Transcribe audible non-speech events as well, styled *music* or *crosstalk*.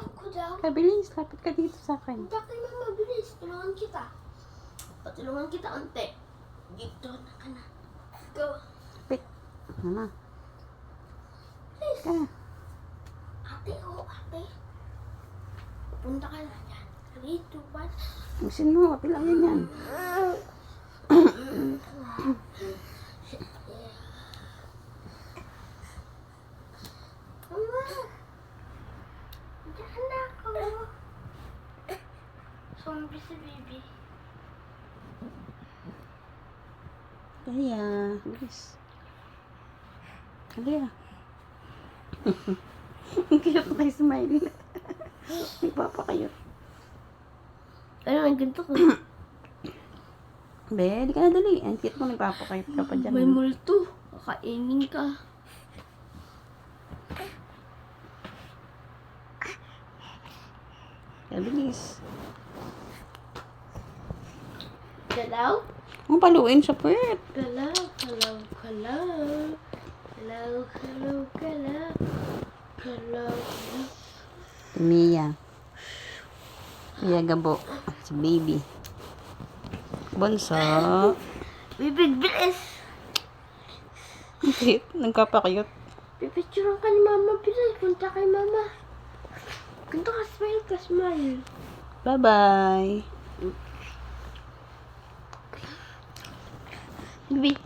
ko daw. Kabilis, lapit ka dito sa akin. Punta kay mama, bilis. Tulungan kita. Patulungan kita ante. Dito na ka na. Go. Lapit. Ano na? Please. Ka. Ate, oh, ate. Punta ka na dyan. Three, two, one. Ayusin mo, kapilayan yan. Mama. Diyan na ako. Zombie si baby. Kaya, bilis. Kaya. *laughs* Ang cute kay Smiley. Nagpapakayot. Ano, ang ganito ko. Be, di ka na dali. Ang cute mo, nagpapakayot ka pa dyan. May multo. Kakainin ka. Kaya bilis. Galaw? Ang paluin sa puwet. Galaw, galaw, galaw. Galaw, galaw, galaw. Galaw, galaw. Mia. Mia Gabo. Si baby. Bonso. Bibig bilis. Cute. Nagpapakayot. Pipicturean ka ni mama. Bilis, punta kay mama. Ganito ka smile ka smile. Bye-bye. भी।